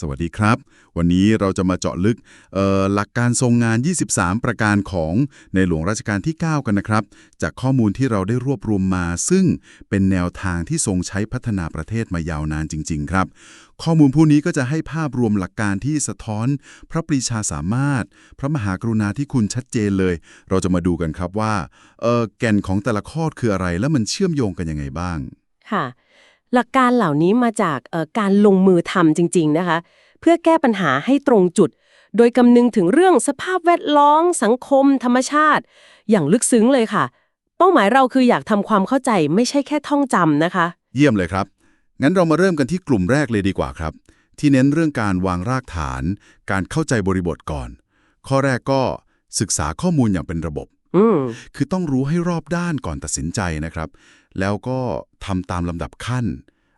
สวัสดีครับ วันนี้เราจะมาเจาะลึกหลักการทรงงาน 23 ประการของในหลวงรัชกาลที่ 9 กันนะครับ จากข้อมูลที่เราได้รวบรวมมา ซึ่งเป็นแนวทางที่ทรงใช้พัฒนาประเทศมายาวนานจริง ๆ ครับ ข้อมูลพวกนี้ก็จะให้ภาพรวมหลักการที่สะท้อน พระปรีชาสามารถ พระมหากรุณาธิคุณชัดเจนเลย เราจะมาดูกันครับว่าแก่นของแต่ละข้อคืออะไรและมันเชื่อมโยงกันยังไงบ้างค่ะ หลักการเหล่านี้มาจากการลงมือทำจริง ๆนะคะ เพื่อแก้ปัญหาให้ตรงจุด โดยคำนึงถึงเรื่องสภาพแวดล้อมสังคม ธรรมชาติ อย่างลึกซึ้งเลยค่ะ เป้าหมายเราคืออยากทำความเข้าใจไม่ใช่แค่ท่องจำนะคะ เยี่ยมเลยครับ งั้นเรามาเริ่มกันที่กลุ่มแรกเลยดีกว่าครับ ที่เน้นเรื่องการวางรากฐาน การเข้าใจบริบทก่อน ข้อแรกก็ศึกษาข้อมูลอย่างเป็นระบบ คือต้องรู้ให้รอบด้านก่อนตัดสินใจนะครับ แล้วก็ทำตามลำดับขั้น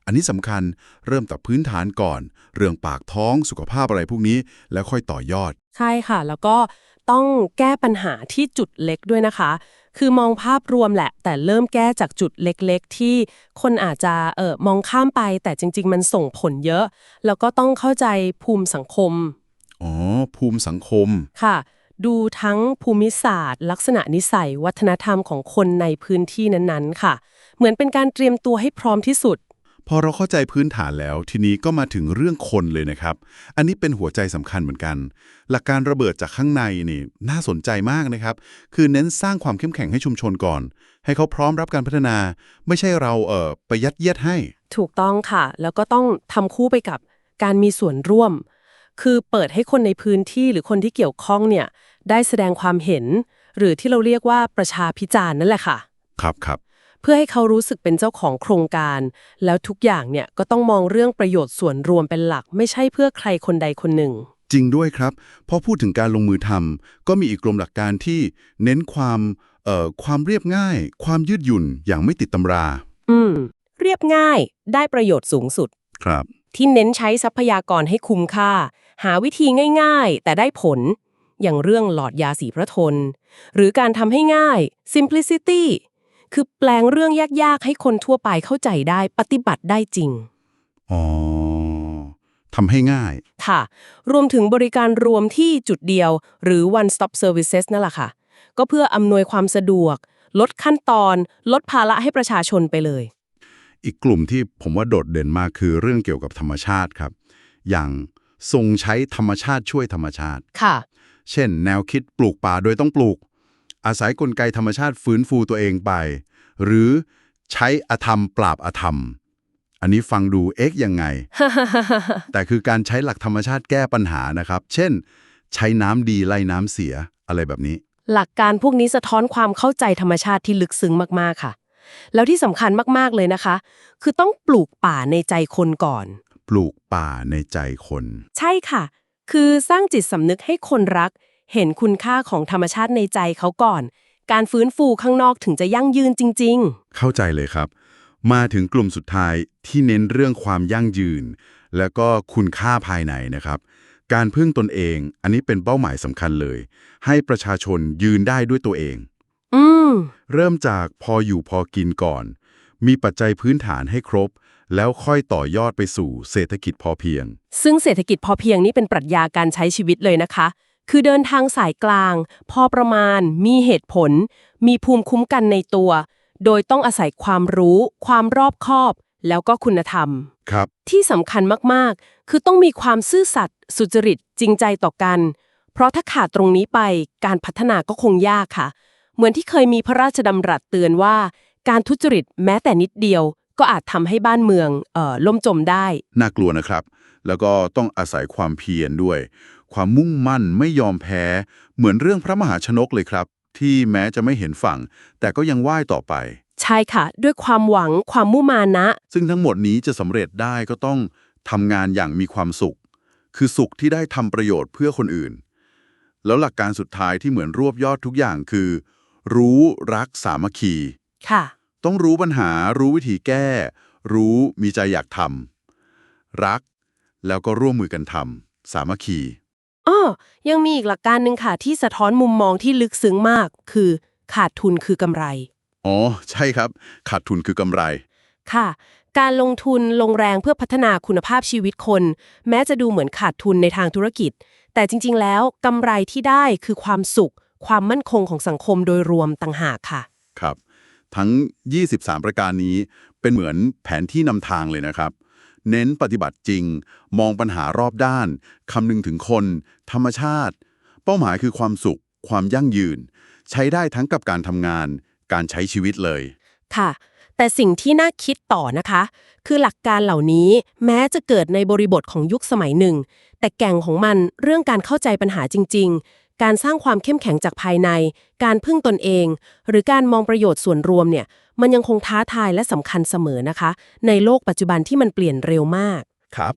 อันนี้สำคัญเริ่มจากพื้นฐานก่อน เรื่องปากท้องสุขภาพอะไรพวกนี้ แล้วค่อยต่อยอด ใช่ค่ะ แล้วก็ต้องแก้ปัญหาที่จุดเล็กด้วยนะคะ คือมองภาพรวมแหละ แต่เริ่มแก้จากจุดเล็กๆ ที่คนอาจจะเออมองข้ามไป แต่จริง ๆ มันส่งผลเยอะ แล้วก็ต้องเข้าใจภูมิสังคม อ๋อ ภูมิสังคม ค่ะ ดูทั้งภูมิศาสตร์ ลักษณะนิสัย วัฒนธรรมของคนในพื้นที่นั้นๆ ค่ะ เหมือนเป็นการเตรียมตัวให้พร้อมที่สุด พอเราเข้าใจพื้นฐานแล้ว ทีนี้ก็มาถึงเรื่องคนเลยนะครับ อันนี้เป็นหัวใจสำคัญเหมือนกัน หลักการระเบิดจากข้างในนี่น่าสนใจมากนะครับ คือเน้นสร้างความเข้มแข็งให้ชุมชนก่อน ให้เขาพร้อมรับการพัฒนา ไม่ใช่เราเอ่อไปยัดเยียดให้ ถูกต้องค่ะ แล้วก็ต้องทำคู่ไปกับการมีส่วนร่วม คือเปิดให้คนในพื้นที่หรือคนที่เกี่ยวข้องเนี่ยได้แสดงความเห็น หรือที่เราเรียกว่าประชาพิจารณ์นั่นแหละค่ะ ครับครับเพื่อให้เขารู้สึกเป็นเจ้าของโครงการ แล้วทุกอย่างเนี่ยก็ต้องมองเรื่องประโยชน์ส่วนรวมเป็นหลัก ไม่ใช่เพื่อใครคนใดคนหนึ่ง จริงด้วยครับพอพูดถึงการลงมือทำก็มีอีกกลุ่มหลักการที่เน้นความเอ่อความเรียบง่าย ความยืดหยุ่นอย่างไม่ติดตำรา อืม เรียบง่ายได้ประโยชน์สูงสุด ครับ ที่เน้นใช้ทรัพยากรให้คุ้มค่า หาวิธีง่ายๆ แต่ได้ผล อย่างเรื่องหลอดยาสีพระทน หรือการทำให้ง่าย simplicity คือแปลงเรื่องยากๆ ให้คนทั่วไปเข้าใจได้ปฏิบัติได้จริง อ๋อทำให้ง่าย ค่ะ รวมถึงบริการรวมที่จุดเดียว หรือ one stop services นั่นแหละค่ะ ก็เพื่ออำนวยความสะดวก ลดขั้นตอน ลดภาระให้ประชาชนไปเลย อีกกลุ่มที่ผมว่าโดดเด่นมากคือเรื่องเกี่ยวกับธรรมชาติครับ อย่าง ทรงใช้ธรรมชาติช่วยธรรมชาติ ค่ะ เช่น แนวคิดปลูกป่าโดยต้องปลูก อาศัยกลไกธรรมชาติฟื้นฟูตัวเองไป หรือใช้อธรรมปราบอธรรม อันนี้ฟังดูเอ๊ะยังไง แต่คือการใช้หลักธรรมชาติแก้ปัญหานะครับ เช่น ใช้น้ำดีไล่น้ำเสียอะไรแบบนี้ หลักการพวกนี้สะท้อนความเข้าใจธรรมชาติที่ลึกซึ้งมากๆค่ะ แล้วที่สำคัญมากๆเลยนะคะ คือต้องปลูกป่าในใจคนก่อน ปลูกป่าในใจคน ใช่ค่ะ คือสร้างจิตสำนึกให้คนรัก เห็นคุณค่าของธรรมชาติในใจเขาก่อน การฟื้นฟูข้างนอกถึงจะยั่งยืนจริงเข้าใจเลยครับ มาถึงกลุ่มสุดท้ายที่เน้นเรื่องความยั่งยืน แล้วก็คุณค่าภายในนะครับ การพึ่งตนเอง อันนี้เป็นเป้าหมายสำคัญเลย ให้ประชาชนยืนได้ด้วยตัวเองๆอืม เริ่มจากพออยู่พอกินก่อน มีปัจจัยพื้นฐานให้ครบ แล้วค่อยต่อยอดไปสู่เศรษฐกิจพอเพียง ซึ่งเศรษฐกิจพอเพียงนี่เป็นปรัชญาการใช้ชีวิตเลยนะคะ คือเดินทางสายกลาง พอประมาณ มีเหตุผล มีภูมิคุ้มกันในตัว โดยต้องอาศัยความรู้ ความรอบคอบ แล้วก็คุณธรรม ครับ ที่สำคัญมากๆ คือต้องมีความซื่อสัตย์สุจริตจริงใจต่อกัน เพราะถ้าขาดตรงนี้ไปการพัฒนาก็คงยากค่ะ เหมือนที่เคยมีพระราชดำรัสเตือนว่า การทุจริตแม้แต่นิดเดียว ก็อาจทำให้บ้านเมืองเอ่อล่มจมได้ น่ากลัวนะครับ แล้วก็ต้องอาศัยความเพียรด้วย ความมุ่งมั่นไม่ยอมแพ้ เหมือนเรื่องพระมหาชนกเลยครับ ที่แม้จะไม่เห็นฝั่ง แต่ก็ยังว่ายต่อไป ใช่ค่ะ ด้วยความหวังความมุมานะ ซึ่งทั้งหมดนี้จะสำเร็จได้ก็ต้องทำงานอย่างมีความสุข คือสุขที่ได้ทำประโยชน์เพื่อคนอื่น แล้วหลักการสุดท้ายที่เหมือนรวบยอดทุกอย่างคือ รู้รักสามัคคี ค่ะ ต้องรู้ปัญหา รู้วิธีแก้ รู้มีใจอยากทำรัก แล้วก็ร่วมมือกันทำสามัคคีอ้อยังมีอีกหลักการหนึ่งค่ะ ที่สะท้อนมุมมองที่ลึกซึ้งมาก คือขาดทุนคือกำไร อ๋อ ใช่ครับ ขาดทุนคือกำไร ค่ะ การลงทุนลงแรงเพื่อพัฒนาคุณภาพชีวิตคน แม้จะดูเหมือนขาดทุนในทางธุรกิจ แต่จริง ๆ แล้วกำไรที่ได้คือความสุข ความมั่นคงของสังคมโดยรวมต่างหากค่ะครับ ทั้ง 23 ประการนี้เป็นเหมือนแผนที่นำทางเลยนะครับ เน้นปฏิบัติจริง มองปัญหารอบด้านคำนึงถึงคน ธรรมชาติ เป้าหมายคือความสุข ความยั่งยืน ใช้ได้ทั้งกับการทำงาน การใช้ชีวิตเลย ค่ะ แต่สิ่งที่น่าคิดต่อนะคะ คือหลักการเหล่านี้แม้จะเกิดในบริบทของยุคสมัยหนึ่ง แต่แก่งของมันเรื่องการเข้าใจปัญหาจริง ๆ การสร้างความเข้มแข็งจากภายใน การพึ่งตนเอง หรือการมองประโยชน์ส่วนรวมเนี่ย มันยังคงท้าทายและสำคัญเสมอนะคะ ในโลกปัจจุบันที่มันเปลี่ยนเร็วมาก ครับ